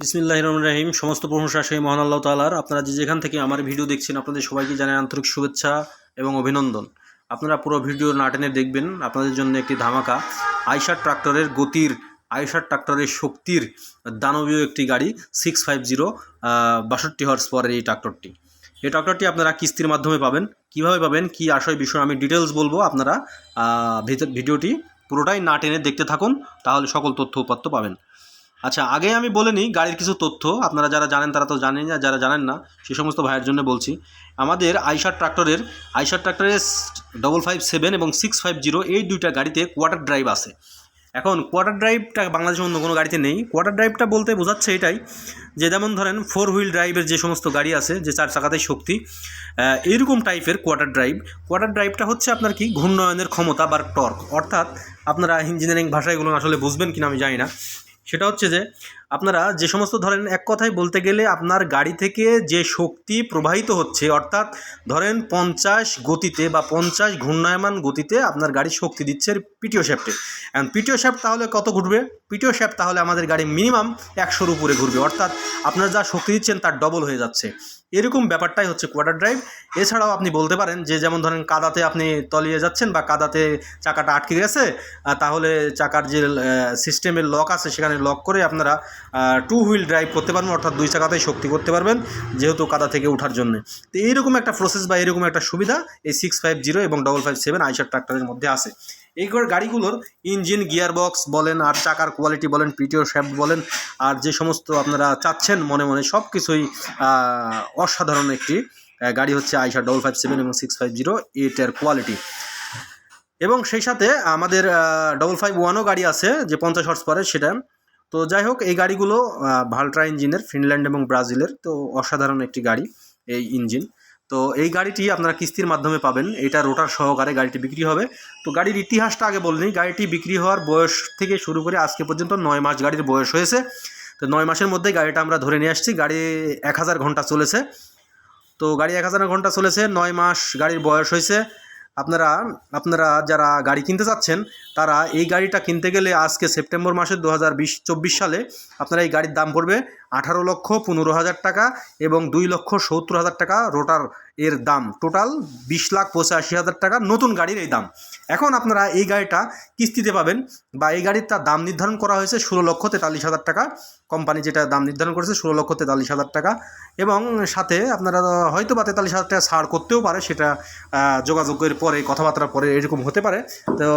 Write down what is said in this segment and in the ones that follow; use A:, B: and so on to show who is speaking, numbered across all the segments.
A: বিসমিল্লাহ রহমান রাহিম। সমস্ত প্রশংসা সেই মহান আল্লাহ তালার আপনারা যে যেখান থেকে আমার ভিডিও দেখছেন, আপনাদের সবাইকে জানাই আন্তরিক শুভেচ্ছা এবং অভিনন্দন। আপনারা পুরো ভিডিও না টেনে দেখবেন, আপনাদের জন্য একটি ধামাকা। আইসার ট্রাক্টরের গতির আইসার ট্রাক্টরের শক্তির দানবীয় একটি গাড়ি সিক্স ফাইভ জিরো বাষট্টি হর্স পরের এই ট্রাক্টরটি। এই ট্রাক্টরটি আপনারা কিস্তির মাধ্যমে পাবেন। কীভাবে পাবেন? কি আশয় বিষয় আমি ডিটেলস বলব। আপনারা ভিডিওটি পুরোটাই না টেনে দেখতে থাকুন, তাহলে সকল তথ্য উপাত্ত পাবেন। আচ্ছা আগে আমি বলে নিই গাড়ির কিছু তথ্য। আপনারা যারা জানেন তারা তো জানেন না, যারা জানেন না, সে সমস্ত ভাইয়ের জন্য বলছি। আমাদের আইসার ট্রাক্টরের আইসার ট্রাক্টরের ডবল ফাইভ সেভেন এবং সিক্স ফাইভ জিরো এই দুইটা গাড়িতে কোয়ার্টার ড্রাইভ আছে। এখন কোয়ার্টার ড্রাইভটা বাংলাদেশের অন্য কোনো গাড়িতে নেই। কোয়ার্টার ড্রাইভটা বলতে বোঝাচ্ছে এটাই যে, যেমন ধরেন ফোর হুইল ড্রাইভের যে সমস্ত গাড়ি আছে, যে চার চাকাতেই শক্তি এইরকম টাইপের কোয়ার্টার ড্রাইভ কোয়ার্টার ড্রাইভটা হচ্ছে আপনার কি? ঘূর্ণয়নের ক্ষমতা বা টর্ক অর্থাৎ আপনারা ইঞ্জিনিয়ারিং ভাষায় এগুলো আসলে বুঝবেন কিনা আমি জানি না। সেটা হচ্ছে যে আপনারা যে সমস্ত ধরেন এক কথায় বলতে গেলে আপনার গাড়ি থেকে যে শক্তি প্রবাহিত হচ্ছে, অর্থাৎ ধরেন পঞ্চাশ গতিতে বা পঞ্চাশ ঘূর্ণায়মান গতিতে আপনার গাড়ি শক্তি দিচ্ছে পিটিও শ্যাফটে এখন পিটিও শ্যাফট তাহলে কত ঘুরবে? পিটিও শ্যাফট তাহলে আমাদের গাড়ি মিনিমাম একশোর উপরে ঘুরবে, অর্থাৎ আপনার যা শক্তি দিচ্ছেন তার ডবল হয়ে যাচ্ছে। এরকম ব্যাপারটাই হচ্ছে কোয়ার্টার ড্রাইভ এছাড়াও আপনি বলতে পারেন যে যেমন ধরেন কাদাতে আপনি তলিয়ে যাচ্ছেন বা কাদাতে চাকাটা আটকে গেছে তাহলে চাকার যে সিস্টেমের লক আছে সেখানে লক করে আপনারা টু হুইল ড্রাইভ করতে পারবেন, অর্থাৎ দুই চাকাতেই শক্তি করতে পারবেন, যেহেতু কাদা থেকে ওঠার জন্য। তো এইরকম একটা প্রসেস বা এরকম একটা সুবিধা এই সিক্স ফাইভ জিরো এবং ডবল ফাইভ সেভেন আইসার ট্রাক্টরের মধ্যে আছে। এই গাড়িগুলোর ইঞ্জিন গিয়ার বক্স বলেন, আর চাকার কোয়ালিটি বলেন পিটিও শ্যাফট বলেন, আর যে সমস্ত আপনারা চাচ্ছেন মনে মনে সব কিছুই অসাধারণ একটি গাড়ি হচ্ছে আইসা ডবল ফাইভ সেভেন এবং সিক্স ফাইভ জিরো এইটার কোয়ালিটি এবং সেই সাথে আমাদের ডবল ফাইভ ওয়ানও গাড়ি আছে, যে পঞ্চাশ হর্স পরে সেটা তো যাই হোক এই গাড়িগুলো ভাল্ট্রা ইঞ্জিনের ফিনল্যান্ড এবং ব্রাজিলের তো অসাধারণ একটি গাড়ি এই ইঞ্জিন তো এই গাড়িটি আপনারা কিস্তির মাধ্যমে পাবেন। এটা রোটার সহকারে গাড়িটি বিক্রি হবে। তো গাড়ির ইতিহাসটা আগে বলিনি গাড়িটি বিক্রি হওয়ার বয়স থেকে শুরু করে আজকে পর্যন্ত নয় মাস গাড়ির বয়স হয়েছে। তো নয় মাসের মধ্যে গাড়িটা আমরা ধরে নিয়ে আসছি। গাড়ি এক হাজার ঘণ্টা চলেছে। তো গাড়ি এক হাজার ঘণ্টা চলেছে। নয় মাস গাড়ির বয়স হয়েছে। আপনারা আপনারা যারা গাড়ি কিনতে চাচ্ছেন, তারা এই গাড়িটা কিনতে গেলে আজকে সেপ্টেম্বর মাসের দু হাজার সালে আপনারা এই গাড়ির দাম পড়বে আঠারো লক্ষ পনেরো হাজার টাকা এবং দুই লক্ষ সত্তর হাজার টাকা রোটার এর দাম। টোটাল বিশ লাখ পঁচাশি হাজার টাকা নতুন গাড়ির এই দাম। এখন আপনারা এই গাড়িটা কিস্তিতে পাবেন বা এই গাড়ির তার দাম নির্ধারণ করা হয়েছে ষোলো লক্ষ তেতাল্লিশ হাজার টাকা। কোম্পানি যেটা দাম নির্ধারণ করেছে ষোলো লক্ষ তেতাল্লিশ হাজার টাকা এবং সাথে আপনারা হয়তো বা তেতাল্লিশ হাজার টাকা ছাড় করতেও পারে, সেটা যোগাযোগের পরে, কথাবার্তার পরে এরকম হতে পারে। তো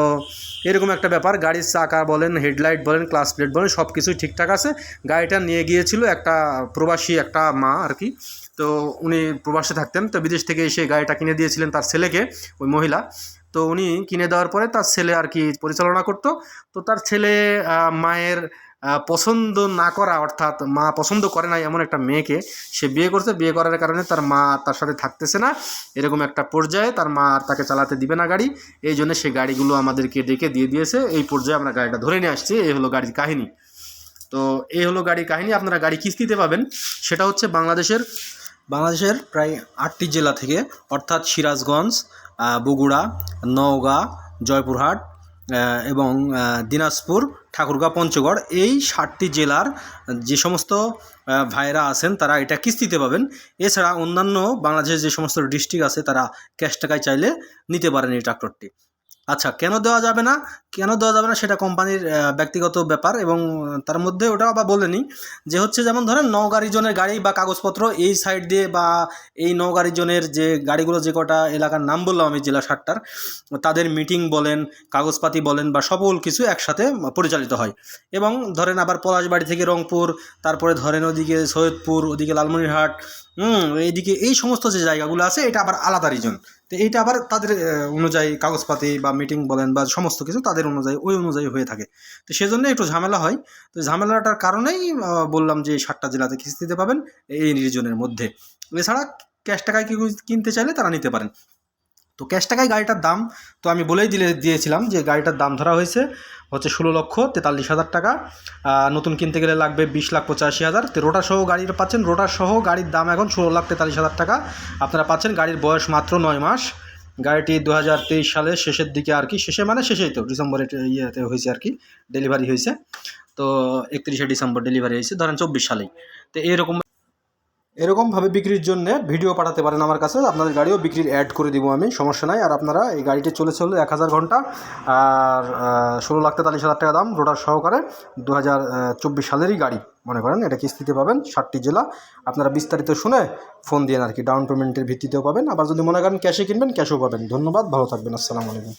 A: এরকম একটা ব্যাপার, গাড়ির চাকা বলেন, হেডলাইট বলেন ক্লাস প্লেট বলেন সব কিছুই ঠিকঠাক আছে। গাড়িটা নিয়ে গিয়েছিল একটা প্রবাসী একটা মা আর কি তো উনি প্রবাসে থাকতেন, তো বিদেশ থেকে এসে গাড়িটা কিনে দিয়েছিলেন তার ছেলেকে, ওই মহিলা। তো উনি কিনে দেওয়ার পরে তার ছেলে আর কি পরিচালনা করতো। তো তার ছেলে মায়ের পছন্দ না করা, অর্থাৎ মা পছন্দ করে না এমন একটা মেয়েকে, সে বিয়ে করছে। বিয়ে করার কারণে তার মা তার সাথে থাকতেছে না। এরকম একটা পর্যায়ে তার মা আর তাকে চালাতে দিবে না গাড়ি। এই জন্য সে গাড়িগুলো আমাদেরকে ডেকে দিয়ে দিয়েছে। এই পর্যায়ে আমরা গাড়িটা ধরে নিয়ে আসছি। এই হলো গাড়ির কাহিনী। তো এই হলো গাড়ির কাহিনী, আপনারা গাড়ি কিস্তিতে পাবেন। সেটা হচ্ছে বাংলাদেশের বাংলাদেশের প্রায় আটটি জেলা থেকে, অর্থাৎ সিরাজগঞ্জ বগুড়া, নওগাঁ, জয়পুরহাট এবং দিনাজপুর ঠাকুরগাঁও পঞ্চগড়, এই ষাটটি জেলার যে সমস্ত ভাইরা আছেন, তারা এটা কিস্তিতে পাবেন। এছাড়া অন্যান্য বাংলাদেশের যে সমস্ত ডিস্ট্রিক্ট আছে, তারা ক্যাশ টাকায় চাইলে নিতে পারেন এই ট্রাক্টরটি। আচ্ছা কেন দেওয়া যাবে না? কেন দেওয়া যাবে না সেটা কোম্পানির ব্যক্তিগত ব্যাপার এবং তার মধ্যে ওটা আবার বলে নিই যে হচ্ছে যেমন ধরেন নওগাঁ রিজনের গাড়ি বা কাগজপত্র এই সাইড দিয়ে বা এই নওগাঁ রিজনের যে গাড়িগুলো যে কটা এলাকার নাম বললাম আমি জেলা সাতটার তাদের মিটিং বলেন, কাগজপাতি বলেন বা সকল কিছু একসাথে পরিচালিত হয়। এবং ধরেন আবার পলাশবাড়ি থেকে রংপুর, তারপরে ধরেন ওদিকে সৈয়দপুর, ওদিকে লালমনিরহাট হুম এইদিকে এই সমস্ত যে জায়গাগুলো আছে, এটা আবার আলাদা রিজন তো এইটা আবার তাদের অনুযায়ী কাগজপাতি বা মিটিং বলেন বা সমস্ত কিছু তাদের অনুযায়ী, ওই অনুযায়ী হয়ে থাকে। তো সেজন্য একটু ঝামেলা হয়। তো ঝামেলাটার কারণেই বললাম যে সাতটা জেলাতে কিস্তিতে পাবেন এই রিজনের মধ্যে। এছাড়া ক্যাশ টাকায় কিনতে চাইলে তারা নিতে পারেন। তো ক্যাশ টাকায় গাড়িটার দাম, তো আমি বলেই দিলে, দিয়েছিলাম যে গাড়িটার দাম ধরা হয়েছে হচ্ছে ষোলো লক্ষ তেতাল্লিশ হাজার টাকা। নতুন কিনতে গেলে লাগবে বিশ লাখ পঁচাশি হাজার। তো রোটার সহ গাড়িটা পাচ্ছেন রোটার সহ গাড়ির দাম এখন ষোলো লাখ তেতাল্লিশ হাজার টাকা। আপনারা পাচ্ছেন গাড়ির বয়স মাত্র নয় মাস। গাড়িটি দু হাজার তেইশ সালের শেষের দিকে আর কি, শেষে মানে শেষেই তো, ডিসেম্বরে ইয়েতে হয়েছে আর কি ডেলিভারি হয়েছে। তো একত্রিশে ডিসেম্বর ডেলিভারি হয়েছে, ধরেন চব্বিশ সালেই। তো এরকম এরকমভাবে বিক্রির জন্য ভিডিও পাঠাতে পারেন আমার কাছে। আপনাদের গাড়িও বিক্রির অ্যাড করে দিব আমি, সমস্যা নাই। আর আপনারা এই গাড়িটি চলে চলে এক হাজার ঘণ্টা। আর ষোলো লাখ তেতাল্লিশ হাজার টাকা দাম রোডার সহকারে দু হাজার চব্বিশ সালেরই গাড়ি, মনে করেন। এটা কিস্তিতে পাবেন ষাটটি জেলা। আপনারা বিস্তারিত শুনে ফোন দিয়ে আর কি ডাউন পেমেন্টের ভিত্তিতেও পাবেন। আবার যদি মনে করেন ক্যাশে কিনবেন ক্যাশও পাবেন। ধন্যবাদ, ভালো থাকবেন। আসসালামু আলাইকুম।